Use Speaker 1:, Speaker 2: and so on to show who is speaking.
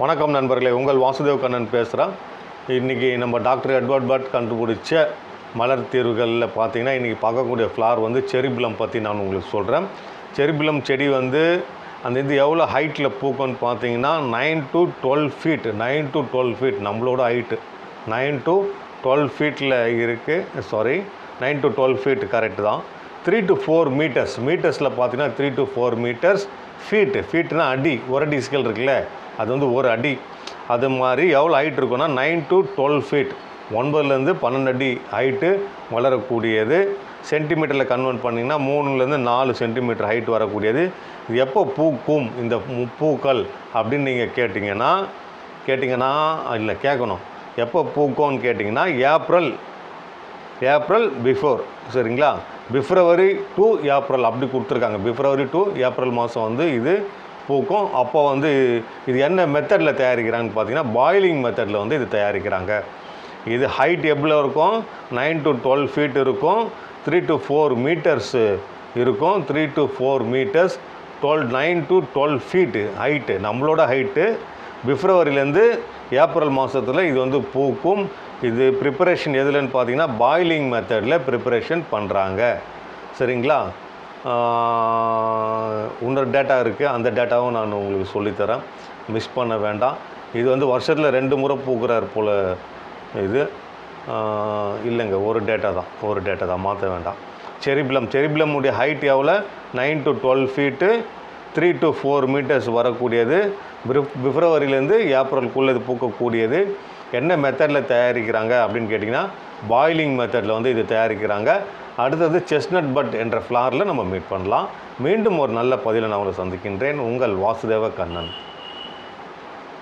Speaker 1: வணக்கம் நண்பர்களே உங்கள் வாசுதேவ் கண்ணன் பேசுகிறேன் இன்றைக்கி நம்ம டாக்டர் எட்வர்ட் பட் கண்டுபிடிச்ச மலர் தீர்வுகளில் பார்த்தீங்கன்னா இன்றைக்கி பார்க்கக்கூடிய ஃப்ளார் வந்து செரிபிளம் பற்றி நான் உங்களுக்கு சொல்கிறேன் செரிபிளம் செடி வந்து அந்த இது எவ்வளோ ஹைட்டில் பூக்கும்னு பார்த்தீங்கன்னா nine to twelve feet nine to twelve feet நம்மளோட ஹைட்டு நைன் டு டுவெல் ஃபீட்டில் இருக்குது sorry nine to twelve feet correct தான். த்ரீ டு ஃபோர் மீட்டர்ஸ் மீட்டர்ஸில் பார்த்தீங்கன்னா three to four metres feet ஃபீட்னா அடி. ஒரு அடி ஸ்கேல் இருக்குல்ல? அது வந்து ஒரு அடி. அது மாதிரி எவ்வளோ ஹைட் இருக்குன்னா நைன் டு டுவெல் ஃபீட் ஒன்பதுலேருந்து பன்னெண்டு அடி ஹைட்டு வளரக்கூடியது. சென்டிமீட்டரில் கன்வெர்ட் பண்ணிங்கன்னா மூணுலேருந்து நாலு சென்டிமீட்டர் ஹைட் வரக்கூடியது. இது எப்போ பூக்கும் இந்த பூக்கள் அப்படின்னு நீங்கள் கேட்டிங்கன்னா கேட்டிங்கன்னா இல்லை கேட்கணும். எப்போ பூக்கும்னு கேட்டிங்கன்னா ஏப்ரல் ஏப்ரல் பிஃபோர் சரிங்களா? பிப்ரவரி டு ஏப்ரல் அப்படி கொடுத்துருக்காங்க. பிப்ரவரி டு ஏப்ரல் மாதம் வந்து இது பூக்கும். அப்போ வந்து இது என்ன மெத்தடில் தயாரிக்கிறாங்கன்னு பார்த்தீங்கன்னா பாயிலிங் மெத்தடில் வந்து இது தயாரிக்கிறாங்க. இது ஹைட் எவ்வளோ இருக்கும்? நைன் டு டுவெல் ஃபீட் இருக்கும். த்ரீ டு ஃபோர் மீட்டர்ஸு இருக்கும். Three to four metres twelve nine to twelve feet height நம்மளோட ஹைட்டு பிப்ரவரியிலேருந்து ஏப்ரல் மாதத்தில் இது வந்து பூக்கும். இது ப்ரிப்பரேஷன் எதுலன்னு பார்த்தீங்கன்னா பாய்லிங் மெத்தடில் ப்ரிப்பரேஷன் பண்ணுறாங்க சரிங்களா? இன்னொரு டேட்டா இருக்குது அந்த டேட்டாவும் நான் உங்களுக்கு சொல்லித்தரேன். மிஸ் பண்ண வேண்டாம். இது வந்து வருஷத்தில் ரெண்டு முறை பூக்குறார் போல் இது. இல்லைங்க. ஒரு டேட்டா தான். ஒரு டேட்டா தான். மாற்ற வேண்டாம். செரிபிளம். செரிபிளமுடைய ஹைட் எவ்வளோ nine to twelve feet three to four metres வரக்கூடியது. பிப்ரவரியிலேருந்து ஏப்ரலுக்குள்ளே இது பூக்கக்கூடியது. என்ன மெத்தடில் தயாரிக்கிறாங்க அப்படின்னு கேட்டிங்கன்னா பாயிலிங் மெத்தடில் வந்து இது தயாரிக்கிறாங்க. அடுத்தது செஸ்னட் பட் என்ற ஃப்ளாரில் நம்ம மீட் பண்ணலாம். மீண்டும் ஒரு நல்ல பதிலை நான் உங்களை சந்திக்கின்றேன். உங்கள் வாசுதேவ கண்ணன்.